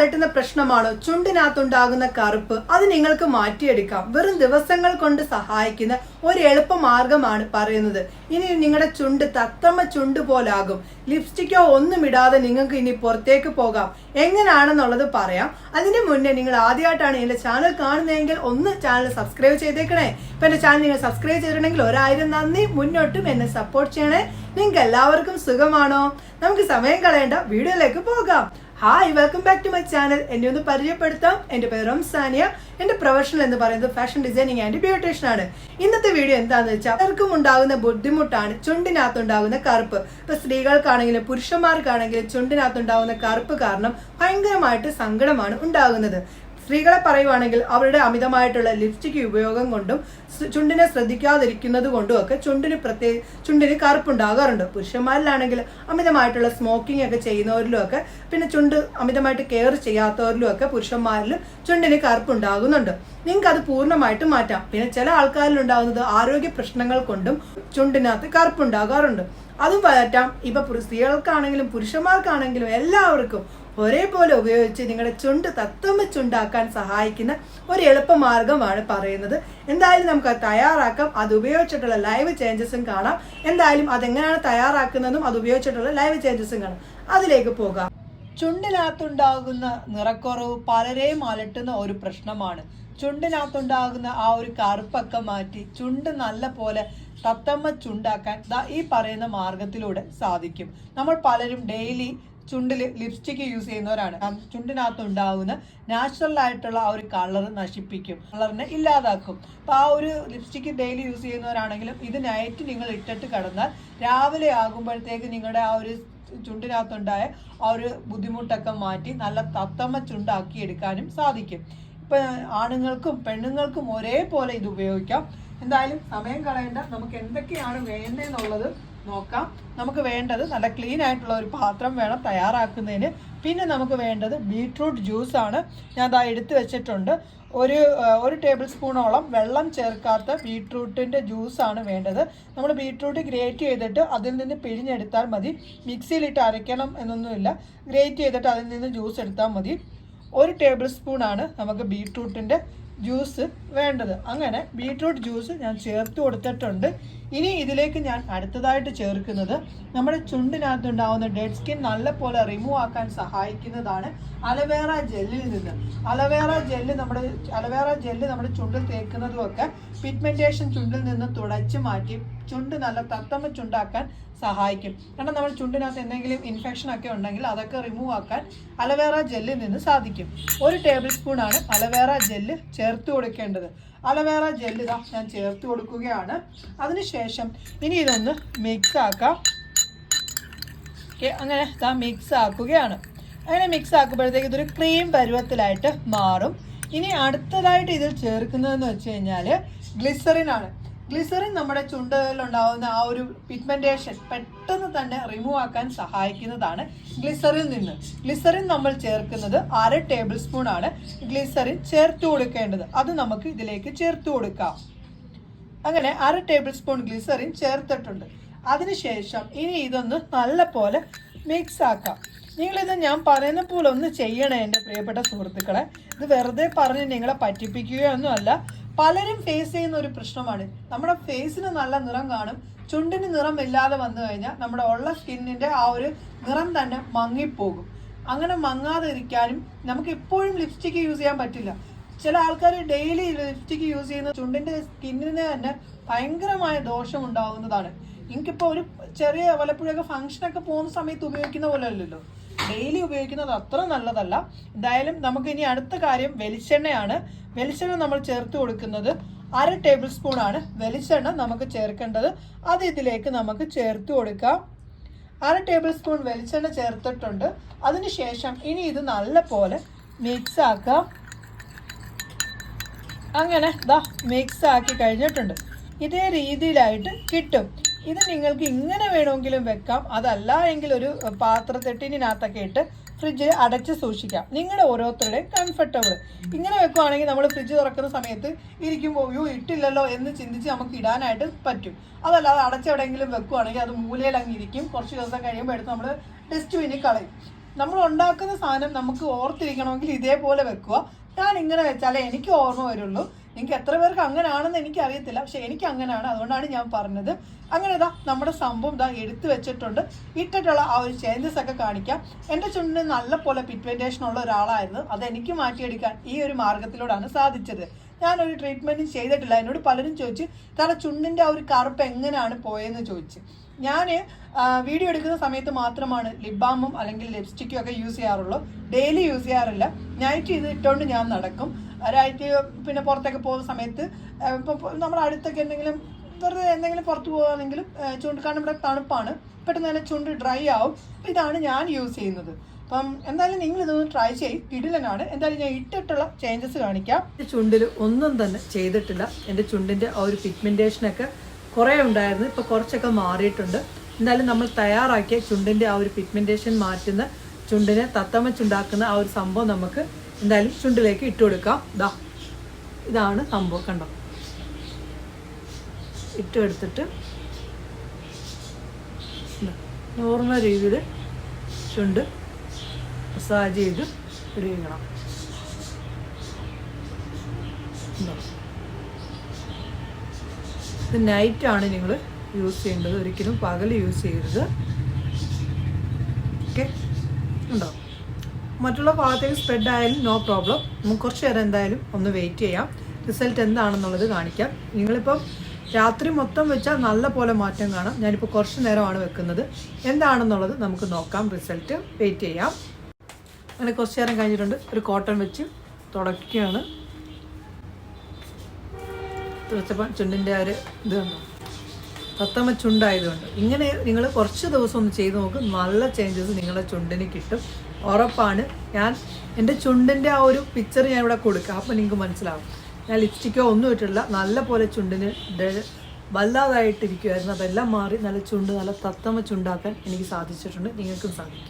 അലട്ടുന്ന പ്രശ്നമാണ്. ചുണ്ടിനകത്തുണ്ടാകുന്ന കറുപ്പ്. അത് നിങ്ങൾക്ക് മാറ്റിയെടുക്കാം. വെറും ദിവസങ്ങൾ കൊണ്ട് സഹായിക്കുന്ന ഒരു എളുപ്പ മാർഗമാണ് പറയുന്നത്. ഇനി നിങ്ങളുടെ ചുണ്ട് തത്തമ്മ ചുണ്ട് പോലാകും. ലിപ്സ്റ്റിക്കോ ഒന്നും ഇടാതെ നിങ്ങൾക്ക് ഇനി പുറത്തേക്ക് പോകാം. എങ്ങനെയാണെന്നുള്ളത് പറയാം. അതിന് മുന്നേ നിങ്ങൾ ആദ്യമായിട്ടാണ് എന്റെ ചാനൽ കാണുന്നതെങ്കിൽ ഒന്ന് ചാനൽ സബ്സ്ക്രൈബ് ചെയ്തേക്കണേ. ഇപ്പൊ എന്റെ ചാനൽ നിങ്ങൾ സബ്സ്ക്രൈബ് ചെയ്തിട്ടുണ്ടെങ്കിൽ ഒരായിരം നന്ദി. മുന്നോട്ടും എന്നെ സപ്പോർട്ട് ചെയ്യണേ. നിങ്ങൾക്ക് എല്ലാവർക്കും സുഖമാണോ? നമുക്ക് സമയം കളയേണ്ട. വീഡിയോയിലേക്ക് പോകാം. Hi welcome back to my channel എന്നെ ഒന്ന് പരിചയപ്പെടുത്താം. എന്റെ പേര് റംസാനിയ. എന്റെ പ്രൊഫഷണൽ എന്ന് പറയുന്നത് ഫാഷൻ ഡിസൈനിങ് ആൻഡ് ബ്യൂട്ടീഷ്യൻ ആണ്. ഇന്നത്തെ വീഡിയോ എന്താണെന്ന് വെച്ചാൽ പലർക്കും ഉണ്ടാകുന്ന ബുദ്ധിമുട്ടാണ് ചുണ്ടിനകത്തുണ്ടാകുന്ന കറുപ്പ്. ഇപ്പൊ സ്ത്രീകൾക്കാണെങ്കിലും പുരുഷന്മാർക്കാണെങ്കിലും ചുണ്ടിനകത്തുണ്ടാകുന്ന കറുപ്പ് കാരണം ഭയങ്കരമായിട്ട് സങ്കടമാണ് ഉണ്ടാകുന്നത്. സ്ത്രീകളെ പറയുവാണെങ്കിൽ അവരുടെ അമിതമായിട്ടുള്ള ലിപ്സ്റ്റിക് ഉപയോഗം കൊണ്ടും ചുണ്ടിനെ ശ്രദ്ധിക്കാതിരിക്കുന്നത് കൊണ്ടും ഒക്കെ ചുണ്ടിന് പ്രത്യേക ചുണ്ടിന് കറുപ്പുണ്ടാകാറുണ്ട്. പുരുഷന്മാരിലാണെങ്കിൽ അമിതമായിട്ടുള്ള സ്മോക്കിംഗ് ഒക്കെ ചെയ്യുന്നവരിലും ഒക്കെ പിന്നെ ചുണ്ട് അമിതമായിട്ട് കെയർ ചെയ്യാത്തവരിലും ഒക്കെ പുരുഷന്മാരിൽ ചുണ്ടിന് കറുപ്പുണ്ടാകുന്നുണ്ട്. നിങ്ങൾക്ക് അത് പൂർണമായിട്ട് മാറ്റാം. പിന്നെ ചില ആൾക്കാരിൽ ഉണ്ടാകുന്നത് ആരോഗ്യ പ്രശ്നങ്ങൾ കൊണ്ടും ചുണ്ടിനകത്ത് കറുപ്പുണ്ടാകാറുണ്ട്. അതും മാറ്റാം. ഇപ്പൊ സ്ത്രീകൾക്കാണെങ്കിലും പുരുഷന്മാർക്കാണെങ്കിലും എല്ലാവർക്കും ഒരേപോലെ ഉപയോഗിച്ച് നിങ്ങളുടെ ചുണ്ട് തത്തമ്മ ചുണ്ടാക്കാൻ സഹായിക്കുന്ന ഒരു എളുപ്പമാർഗമാണ് പറയുന്നത്. എന്തായാലും നമുക്ക് അത് തയ്യാറാക്കാം. അത് ഉപയോഗിച്ചിട്ടുള്ള ലൈവ് ചേഞ്ചസും കാണാം. എന്തായാലും അതെങ്ങനെയാണ് തയ്യാറാക്കുന്നതും അത് ഉപയോഗിച്ചിട്ടുള്ള ലൈവ് ചേഞ്ചസും കാണാം. അതിലേക്ക് പോകാം. ചുണ്ടിനകത്തുണ്ടാകുന്ന നിറക്കുറവ് പലരെയും അലട്ടുന്ന ഒരു പ്രശ്നമാണ്. ചുണ്ടിനകത്തുണ്ടാകുന്ന ആ ഒരു കറുപ്പൊക്കെ മാറ്റി ചുണ്ട് നല്ല പോലെ തത്തമ്മ ചുണ്ടാക്കാൻ ഈ പറയുന്ന മാർഗത്തിലൂടെ സാധിക്കും. നമ്മൾ പലരും ഡെയിലി ചുണ്ടിൽ ലിപ്സ്റ്റിക് യൂസ് ചെയ്യുന്നവരാണ്. ചുണ്ടിനകത്ത് ഉണ്ടാകുന്ന നാച്ചുറൽ ആയിട്ടുള്ള ആ ഒരു കളർ നശിപ്പിക്കും. കളറിനെ ഇല്ലാതാക്കും. അപ്പൊ ആ ഒരു ലിപ്സ്റ്റിക് ഡെയിലി യൂസ് ചെയ്യുന്നവരാണെങ്കിലും ഇത് നൈറ്റ് നിങ്ങൾ ഇട്ടിട്ട് കിടന്നാൽ രാവിലെ ആകുമ്പോഴത്തേക്ക് നിങ്ങളുടെ ആ ഒരു ചുണ്ടിനകത്തുണ്ടായ ആ ഒരു ബുദ്ധിമുട്ടൊക്കെ മാറ്റി നല്ല തത്തമ്മ ചുണ്ടാക്കി എടുക്കാനും സാധിക്കും. ഇപ്പൊ ആണുങ്ങൾക്കും പെണ്ണുങ്ങൾക്കും ഒരേപോലെ ഇത് ഉപയോഗിക്കാം. എന്തായാലും സമയം കളയേണ്ട. നമുക്ക് എന്തൊക്കെയാണ് വേണ്ടതെന്നുള്ളത് നോക്കാം. നമുക്ക് വേണ്ടത് നല്ല ക്ലീൻ ആയിട്ടുള്ള ഒരു പാത്രം വേണം തയ്യാറാക്കുന്നതിന്. പിന്നെ നമുക്ക് വേണ്ടത് ബീട്രൂട്ട് ജ്യൂസാണ് ഞാൻ അതാ എടുത്തു വെച്ചിട്ടുണ്ട്. ഒരു ഒരു ടേബിൾ സ്പൂണോളം വെള്ളം ചേർക്കാത്ത ബീട്രൂട്ടിന്റെ ജ്യൂസാണ് വേണ്ടത്. നമ്മൾ ബീട്രൂട്ട് ഗ്രേറ്റ് ചെയ്തിട്ട് അതിൽ നിന്ന് പിഴിഞ്ഞെടുത്താൽ മതി. മിക്സിയിലിട്ട് അരയ്ക്കണം എന്നൊന്നുമില്ല. ഗ്രേറ്റ് ചെയ്തിട്ട് അതിൽ നിന്ന് ജ്യൂസ് എടുത്താൽ മതി. ഒരു ടേബിൾ സ്പൂണാണ് നമുക്ക് ബീട്രൂട്ടിന്റെ ജ്യൂസ് വേണ്ടത്. അങ്ങനെ ബീട്രൂട്ട് ജ്യൂസ് ഞാൻ ചേർത്ത് കൊടുത്തിട്ടുണ്ട്. ഇനി ഇതിലേക്ക് ഞാൻ അടുത്തതായിട്ട് ചേർക്കുന്നത് നമ്മുടെ ചുണ്ടിനകത്തുണ്ടാവുന്ന ഡെഡ് സ്കിൻ നല്ലപോലെ റിമൂവ് ആക്കാൻ സഹായിക്കുന്നതാണ് അലവേറ ജെല്ലിൽ നിന്ന്. അലവേറ ജെല്ല് നമ്മുടെ അലവേറ ജെല്ല് നമ്മുടെ ചുണ്ടിൽ തേക്കുന്നതും ഒക്കെ പിഗ്മെന്റേഷൻ ചുണ്ടിൽ നിന്ന് തുടച്ചു മാറ്റി ചുണ്ട് നല്ല തത്തമ്മ ചുണ്ടാക്കാൻ സഹായിക്കും. കാരണം നമ്മൾ ചുണ്ടിനകത്ത് എന്തെങ്കിലും ഇൻഫെക്ഷൻ ഒക്കെ ഉണ്ടെങ്കിൽ അതൊക്കെ റിമൂവ് ആക്കാൻ അലവേറ ജെല്ലിൽ നിന്ന് സാധിക്കും. ഒരു ടേബിൾ സ്പൂൺ ആണ് അലവേറ ജെല്ല് ചേർത്ത് കൊടുക്കേണ്ടത്. അലവേറ ജെല്ല് ഇതാ ഞാൻ ചേർത്ത് കൊടുക്കുകയാണ്. അതിനുശേഷം ഇനി ഇതൊന്ന് മിക്സ് ആക്കാം. അങ്ങനെ ഇതാ മിക്സ് ആക്കുകയാണ്. അങ്ങനെ മിക്സ് ആക്കുമ്പോഴത്തേക്ക് ഇതൊരു ക്രീം പരുവത്തിലായിട്ട് മാറും. ഇനി അടുത്തതായിട്ട് ഇതിൽ ചേർക്കുന്നതെന്ന് വെച്ച് കഴിഞ്ഞാൽ ഗ്ലിസറിൻ ആണ്. ഗ്ലിസറിൻ നമ്മുടെ ചുണ്ടുകളിലുണ്ടാവുന്ന ആ ഒരു പിഗ്മെന്റേഷൻ പെട്ടെന്ന് തന്നെ റിമൂവ് ആക്കാൻ സഹായിക്കുന്നതാണ് ഗ്ലിസറിൽ നിന്ന്. ഗ്ലിസറിൻ നമ്മൾ ചേർക്കുന്നത് അര ടേബിൾ സ്പൂൺ ആണ്. ഗ്ലിസറിൻ ചേർത്ത് കൊടുക്കേണ്ടത്. അത് നമുക്ക് ഇതിലേക്ക് ചേർത്ത് കൊടുക്കാം. അങ്ങനെ അര ടേബിൾ സ്പൂൺ ഗ്ലിസറിൻ ചേർത്തിട്ടുണ്ട് അതിനുശേഷം ഇനി ഇതൊന്ന് നല്ല പോലെ മിക്സ് ആക്കാം. നിങ്ങളിത് ഞാൻ പറയുന്ന പോലെ ഒന്ന് ചെയ്യണേ എന്റെ പ്രിയപ്പെട്ട സുഹൃത്തുക്കളെ. ഇത് വെറുതെ പറഞ്ഞ് നിങ്ങളെ പറ്റിപ്പിക്കുകയൊന്നും അല്ല പലരും ഫേസ് ചെയ്യുന്ന ഒരു പ്രശ്നമാണ്. നമ്മുടെ ഫേസിന് നല്ല നിറം കാണും. ചുണ്ടിന് നിറം ഇല്ലാതെ വന്നു കഴിഞ്ഞാൽ നമ്മുടെ ഉള്ള സ്കിന്നിന്റെ ആ ഒരു നിറം തന്നെ മങ്ങിപ്പോകും. അങ്ങനെ മങ്ങാതെ ഇരിക്കാനും നമുക്ക് എപ്പോഴും ലിപ്സ്റ്റിക്ക് യൂസ് ചെയ്യാൻ പറ്റില്ല. ചില ആൾക്കാർ ഡെയിലി ലിപ്സ്റ്റിക്ക് യൂസ് ചെയ്യുന്ന ചുണ്ടിന്റെ സ്കിന്നിന് തന്നെ ഭയങ്കരമായ ദോഷം ഉണ്ടാവുന്നതാണ്. എനിക്കിപ്പോൾ ഒരു ചെറിയ വല്ലപ്പോഴൊക്കെ ഫംഗ്ഷനൊക്കെ പോകുന്ന സമയത്ത് ഉപയോഗിക്കുന്ന പോലെ അല്ലല്ലോ. ഡെയിലി ഉപയോഗിക്കുന്നത് അത്ര നല്ലതല്ല. എന്തായാലും നമുക്ക് ഇനി അടുത്ത കാര്യം വെളിച്ചെണ്ണയാണ്. വെളിച്ചെണ്ണ നമ്മൾ ചേർത്ത് കൊടുക്കുന്നത് അര ടേബിൾ സ്പൂൺ ആണ്. വെളിച്ചെണ്ണ നമുക്ക് ചേർക്കേണ്ടത്. അത് ഇതിലേക്ക് നമുക്ക് ചേർത്ത് കൊടുക്കാം. അര ടേബിൾ സ്പൂൺ വെളിച്ചെണ്ണ ചേർത്തിട്ടുണ്ട്. അതിനുശേഷം ഇനി ഇത് നല്ല പോലെ മിക്സ് ആക്കാം. അങ്ങനെ ദാ മിക്സ് ആക്കി കഴിഞ്ഞിട്ടുണ്ട്. ഇതേ രീതിയിലായിട്ട് കിട്ടും. ഇത് നിങ്ങൾക്ക് ഇങ്ങനെ വേണമെങ്കിലും വെക്കാം. അതല്ല എങ്കിൽ ഒരു പാത്രത്തെട്ടിനകത്തൊക്കെ ഇട്ട് ഫ്രിഡ്ജ് അടച്ച് സൂക്ഷിക്കാം. നിങ്ങളുടെ ഓരോരുത്തരുടെയും കംഫർട്ടബിൾ ഇങ്ങനെ വെക്കുവാണെങ്കിൽ നമ്മൾ ഫ്രിഡ്ജ് തുറക്കുന്ന സമയത്ത് ഇരിക്കുമ്പോൾ അയ്യോ ഇട്ടില്ലല്ലോ എന്ന് ചിന്തിച്ച് നമുക്ക് ഇടാനായിട്ട് പറ്റും. അതല്ലാതെ അടച്ചെവിടെയെങ്കിലും വെക്കുവാണെങ്കിൽ അത് മൂലയിൽ അങ്ങ് ഇരിക്കും. കുറച്ച് ദിവസം കഴിയുമ്പോൾ എടുത്ത് നമ്മൾ ഡസ്റ്റ്ബിനിൽ കളയും. നമ്മൾ ഉണ്ടാക്കുന്ന സാധനം നമുക്ക് ഓർത്തിരിക്കണമെങ്കിൽ ഇതേപോലെ വെക്കുക. ഞാൻ ഇങ്ങനെ വെച്ചാലേ എനിക്ക് ഓർമ്മ വരുള്ളൂ. നിങ്ങൾക്ക് എത്ര പേർക്ക് അങ്ങനെയാണെന്ന് എനിക്ക് അറിയത്തില്ല പക്ഷെ എനിക്ക് അങ്ങനെയാണ് അതുകൊണ്ടാണ് ഞാൻ പറഞ്ഞത്. അങ്ങനെ ഇതാ നമ്മുടെ സംഭവം ഇതാ എടുത്തു വെച്ചിട്ടുണ്ട്. ഇട്ടിട്ടുള്ള ആ ഒരു ചേഞ്ചസ് ഒക്കെ കാണിക്കാം. എന്റെ ചുണ്ടിന് നല്ല പോലെ പിഗ്മെന്റേഷൻ ഉള്ള ഒരാളായിരുന്നു. അത് എനിക്ക് മാറ്റിയെടുക്കാൻ ഈ ഒരു മാർഗത്തിലൂടെയാണ് സാധിച്ചത്. ഞാനൊരു ട്രീറ്റ്മെന്റും ചെയ്തിട്ടില്ല. എന്നോട് പലരും ചോദിച്ചു തല ചുണ്ടിന്റെ ആ ഒരു കറുപ്പ് എങ്ങനെയാണ് പോയെന്ന് ചോദിച്ചു. ഞാൻ വീഡിയോ എടുക്കുന്ന സമയത്ത് മാത്രമാണ് ലിപ് ബാമും അല്ലെങ്കിൽ ലിപ്സ്റ്റിക്കും ഒക്കെ യൂസ് ചെയ്യാറുള്ളൂ. ഡെയിലി യൂസ് ചെയ്യാറില്ല. നൈറ്റ് ഇത് ഇട്ടുകൊണ്ട് ഞാൻ നടക്കും. നൈറ്റ് പിന്നെ പുറത്തൊക്കെ പോകുന്ന സമയത്ത് ഇപ്പം നമ്മുടെ അടുത്തൊക്കെ എന്തെങ്കിലും വെറുതെ എന്തെങ്കിലും പുറത്ത് പോകുകയാണെങ്കിലും ചുണ്ട് കാരണം ഇവിടെ തണുപ്പാണ് പെട്ടെന്ന് തന്നെ ചുണ്ട് ഡ്രൈ ആവും. ഇതാണ് ഞാൻ യൂസ് ചെയ്യുന്നത്. അപ്പം എന്തായാലും നിങ്ങൾ ഇതൊന്ന് ട്രൈ ചെയ്യും. കിടിലനാണ്. എന്തായാലും ഞാൻ ഇട്ടിട്ടുള്ള ചേഞ്ചസ് കാണിക്കാം. എന്റെ ചുണ്ടിൽ ഒന്നും തന്നെ ചെയ്തിട്ടില്ല. എന്റെ ചുണ്ടിന്റെ ആ ഒരു പിഗ്മെന്റേഷനൊക്കെ കുറേ ഉണ്ടായിരുന്നു. ഇപ്പോൾ കുറച്ചൊക്കെ മാറിയിട്ടുണ്ട്. എന്തായാലും നമ്മൾ തയ്യാറാക്കിയ ചുണ്ടിന്റെ ആ ഒരു പിഗ്മെന്റേഷൻ മാറ്റുന്ന ചുണ്ടിനെ തത്തമ്മ ചുണ്ടാക്കുന്ന ആ ഒരു സംഭവം നമുക്ക് എന്തായാലും ചുണ്ടിലേക്ക് ഇട്ട് കൊടുക്കാം. ഇതാ ഇതാണ് സംഭവം കണ്ടോ? ഇട്ട് എടുത്തിട്ട് നോർമൽ രീതിയിൽ ചുണ്ട് മസാജ് ചെയ്ത് ഇടിയിക്കണം? ഇത് നൈറ്റാണ് നിങ്ങൾ യൂസ് ചെയ്യേണ്ടത്. ഒരിക്കലും പകൽ യൂസ് ചെയ്യരുത്. ഓക്കെ ഉണ്ടോ? മറ്റുള്ള ഭാഗത്തേക്ക് സ്പ്രെഡ് ആയാലും നോ പ്രോബ്ലം നമുക്ക് കുറച്ച് നേരം എന്തായാലും ഒന്ന് വെയിറ്റ് ചെയ്യാം. റിസൾട്ട് എന്താണെന്നുള്ളത് കാണിക്കാം. നിങ്ങളിപ്പം രാത്രി മൊത്തം വെച്ചാൽ നല്ല പോലെ മാറ്റം കാണാം. ഞാനിപ്പോൾ കുറച്ച് നേരമാണ് വെക്കുന്നത്. എന്താണെന്നുള്ളത് നമുക്ക് നോക്കാം. റിസൾട്ട് വെയിറ്റ് ചെയ്യാം. അങ്ങനെ കുറച്ച് നേരം കഴിഞ്ഞിട്ടുണ്ട്. ഒരു കോട്ടൺ വെച്ച് തുടക്കുകയാണ്. തുറച്ചപ്പം ചുണ്ടിന്റെ ആ ഒരു ഇത് തത്തമ്മ ചുണ്ടായതുകൊണ്ട്. ഇങ്ങനെ നിങ്ങൾ കുറച്ച് ദിവസം ഒന്ന് ചെയ്ത് നോക്കും. നല്ല ചേഞ്ചസ് നിങ്ങളുടെ ചുണ്ടിന് കിട്ടും. ഉറപ്പാണ്. ഞാൻ എന്റെ ചുണ്ടിന്റെ ആ ഒരു പിക്ചർ ഞാൻ ഇവിടെ കൊടുക്കുക അപ്പോൾ നിങ്ങൾക്ക് മനസ്സിലാവും. ഞാൻ ലിപ്സ്റ്റിക്കോ ഒന്നും ഇട്ടിട്ടില്ല. നല്ല പോലെ ചുണ്ടിന് വല്ലാതായിട്ടിരിക്കുമായിരുന്നു അതെല്ലാം മാറി നല്ല ചുണ്ട് നല്ല തത്തമ്മ ചുണ്ടാക്കാൻ എനിക്ക് സാധിച്ചിട്ടുണ്ട്. നിങ്ങൾക്കും സാധിക്കും.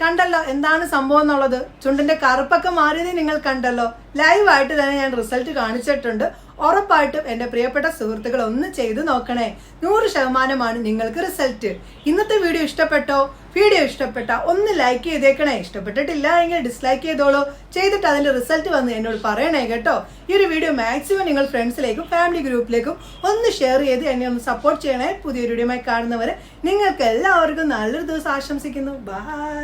കണ്ടല്ലോ എന്താണ് സംഭവം എന്നുള്ളത്? ചുണ്ടിന്റെ കറുപ്പൊക്കെ മാറിയത് നിങ്ങൾ കണ്ടല്ലോ. ലൈവായിട്ട് തന്നെ ഞാൻ റിസൾട്ട് കാണിച്ചിട്ടുണ്ട്. ഉറപ്പായിട്ടും എന്റെ പ്രിയപ്പെട്ട സുഹൃത്തുക്കൾ ഒന്ന് ചെയ്തു നോക്കണേ. നൂറ് ശതമാനമാണ് നിങ്ങൾക്ക് റിസൾട്ട്. ഇന്നത്തെ വീഡിയോ ഇഷ്ടപ്പെട്ടോ? വീഡിയോ ഇഷ്ടപ്പെട്ട ഒന്ന് ലൈക്ക് ചെയ്തേക്കണേ. ഇഷ്ടപ്പെട്ടിട്ടില്ല എങ്കിൽ ഡിസ്ലൈക്ക് ചെയ്തോളൂ. ചെയ്തിട്ട് അതിന്റെ റിസൾട്ട് വന്ന് എന്നോട് പറയണേ കേട്ടോ. ഈ ഒരു വീഡിയോ മാക്സിമം നിങ്ങൾ ഫ്രണ്ട്സിലേക്കും ഫാമിലി ഗ്രൂപ്പിലേക്കും ഒന്ന് ഷെയർ ചെയ്ത് എന്നെ ഒന്ന് സപ്പോർട്ട് ചെയ്യണേ. പുതിയൊരു വീഡിയോമായി കാണുന്നവരെ നിങ്ങൾക്ക് എല്ലാവർക്കും നല്ലൊരു ദിവസം ആശംസിക്കുന്നു. ബൈ